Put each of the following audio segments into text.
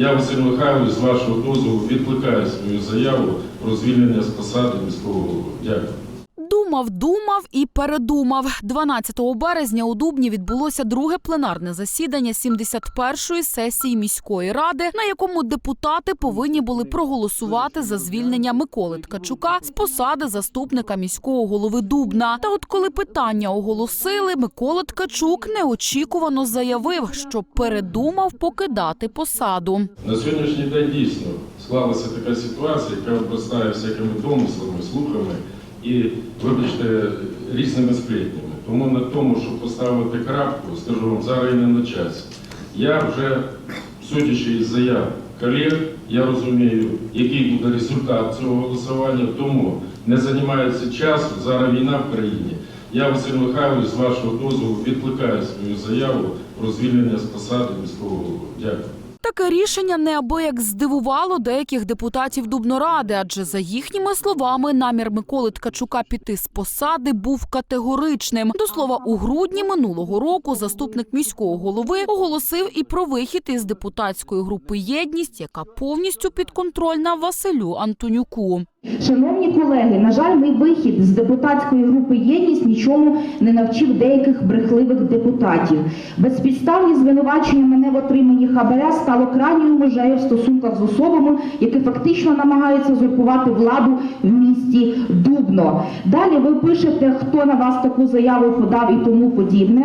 Я, Василь Михайлович, з вашого дозволу відкликаю свою заяву про звільнення з посади міського голови. Дякую. Думав, думав і передумав. 12 березня у Дубні відбулося друге пленарне засідання 71-ї сесії міської ради, на якому депутати повинні були проголосувати за звільнення Миколи Ткачука з посади заступника міського голови Дубна. Та от коли питання оголосили, Микола Ткачук неочікувано заявив, що передумав покидати посаду. На сьогоднішній день дійсно склалася така ситуація, яка обростає всякими домислами, слухами і, вибачте, різними сплетнями. Тому на тому, щоб поставити крапку, скажу вам, зараз і не на часі. Я вже, судячи із заяв колег, я розумію, який буде результат цього голосування, тому не займається часу, зараз війна в країні. Я, Василь Михайлович, з вашого дозволу відкликаю свою заяву про звільнення з посади міського голови. Дякую. Таке рішення неабияк здивувало деяких депутатів Дубноради, адже за їхніми словами намір Миколи Ткачука піти з посади був категоричним. До слова, у грудні минулого року заступник міського голови оголосив і про вихід із депутатської групи Єдність, яка повністю підконтрольна Василю Антонюку. Шановні колеги, на жаль, мій вихід з депутатської групи єдність нічому не навчив деяких брехливих депутатів. Безпідставні звинувачення мене в отриманні хабаря стало крайньою межею в стосунках з особами, які фактично намагаються узурпувати владу в місті Дубно. Далі ви пишете, хто на вас таку заяву подав і тому подібне.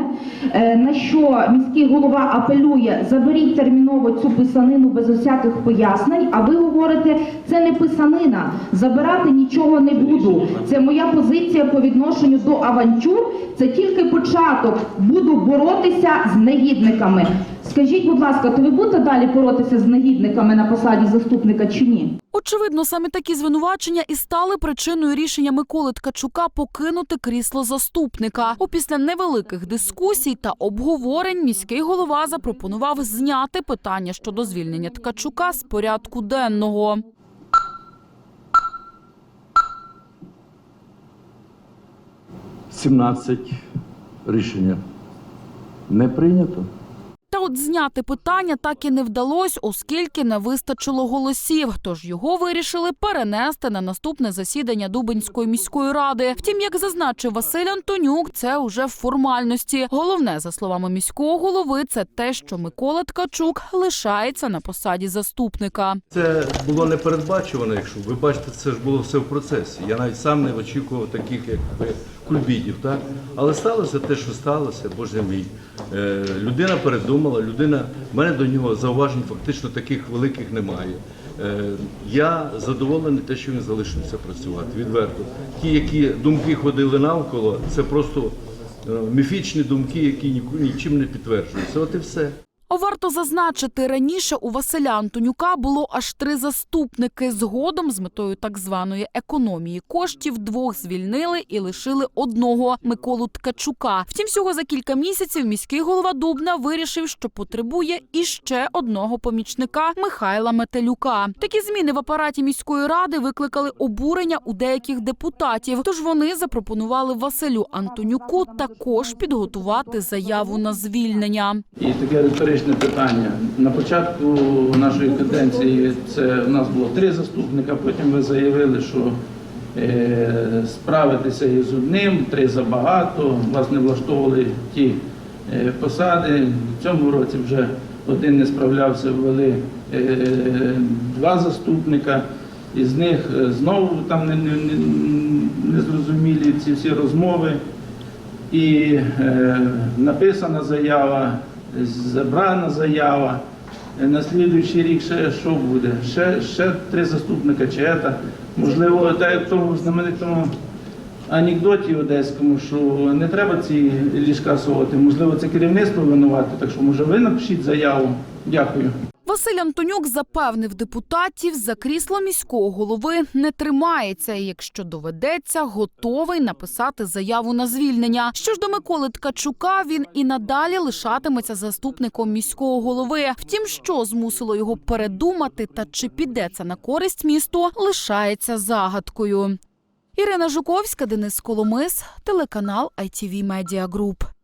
Е, На що міський голова апелює: заберіть терміново цю писанину без усяких пояснень. А ви говорите, це не писанина. Забирати нічого не буду. Це моя позиція по відношенню до авантюр. Це тільки початок. Буду боротися з негідниками. Скажіть, будь ласка, то ви будете далі боротися з негідниками на посаді заступника чи ні? Очевидно, саме такі звинувачення і стали причиною рішення Миколи Ткачука покинути крісло заступника. Опісля невеликих дискусій та обговорень міський голова запропонував зняти питання щодо звільнення Ткачука з порядку денного. – 17 рішення не прийнято. От зняти питання так і не вдалося, оскільки не вистачило голосів. Тож його вирішили перенести на наступне засідання Дубинської міської ради. Втім, як зазначив Василь Антонюк, це уже в формальності. Головне, за словами міського голови, це те, що Микола Ткачук лишається на посаді заступника. Це було не передбачувано, якщо ви бачите, це ж було все в процесі. Я навіть сам не очікував таких, якби кульбітів, так? Але сталося те, що сталося, боже мій. Е, людина передумала, людина, в мене до нього зауважень фактично таких великих немає. Е, я задоволений те, що він залишився працювати, відверто. Ті, які думки ходили навколо, це просто е, міфічні думки, які нічим не підтверджуються. От і все. Варто зазначити, раніше у Василя Антонюка було аж три заступники. Згодом, з метою так званої економії коштів, двох звільнили і лишили одного Миколу Ткачука. Втім, всього за кілька місяців міський голова Дубна вирішив, що потребує іще одного помічника Михайла Метелюка. Такі зміни в апараті міської ради викликали обурення у деяких депутатів. Тож вони запропонували Василю Антонюку також підготувати заяву на звільнення. І таке риторичне питання. На початку нашої каденції це у нас було три заступника, потім ви заявили, що е, справитися із одним, три забагато, вас не влаштовували ті е, посади. В цьому році вже один не справлявся, ввели е, два заступника. Із них е, знову там не, не, не, незрозумілі ці всі розмови і е, написана заява, забрана заява. Е, На слідуючий рік ще що буде? Ще, ще три заступника чета. Можливо, так як в тому знаменитому анекдоті одеському, що не треба ці ліжка совати. Можливо, це керівництво винувати, так що може ви напишіть заяву. Дякую. Василь Антонюк запевнив депутатів, за крісло міського голови не тримається. Якщо доведеться, готовий написати заяву на звільнення. Що ж до Миколи Ткачука, він і надалі лишатиметься заступником міського голови. Втім, що змусило його передумати та чи піде це на користь місту, лишається загадкою. Ірина Жуковська, Денис Коломис, телеканал ITV Media Group.